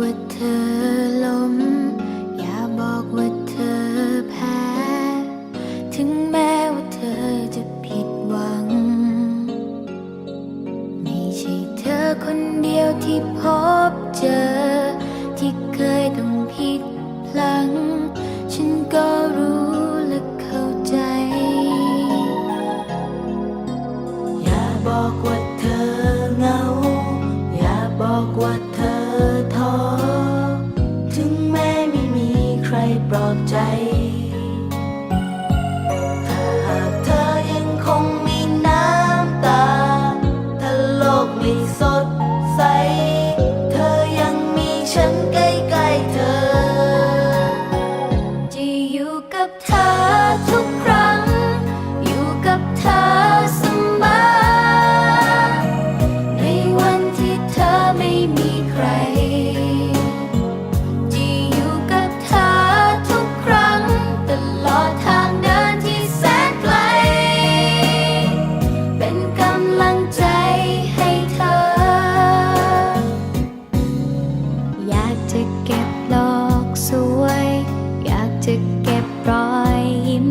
ว่าเธอล้ม อย่าบอกว่าเธอแพ้ ถึงแม้ว่าเธอจะผิดหวัง ไม่ใช่เธอคนเดียวที่พบเจอ ที่เคยต้องผิดพลัง ฉันก็รู้และเข้าใจ อย่าบอกว่าเธอ ปลอบใจ รอยยิ้ม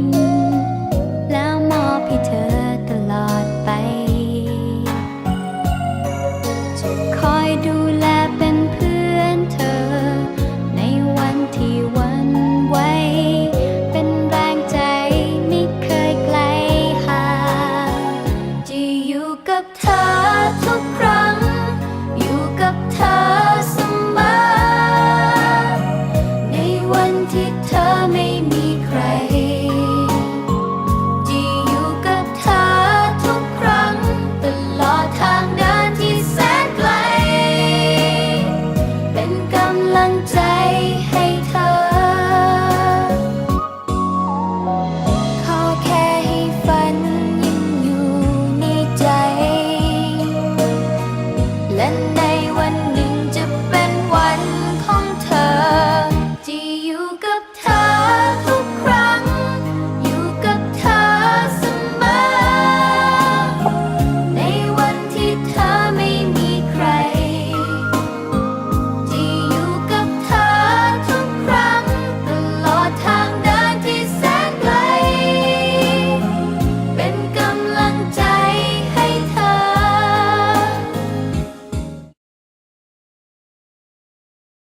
แล้วมอบให้เธอตลอดไป จะคอยดูแลเป็นเพื่อนเธอ ในวันที่วันไหวเป็นแรงใจไม่เคยไกลห่างจะอยู่กับเธอ และในวันหนึ่งจะเป็นวันของเธอ ที่อยู่กับเธอ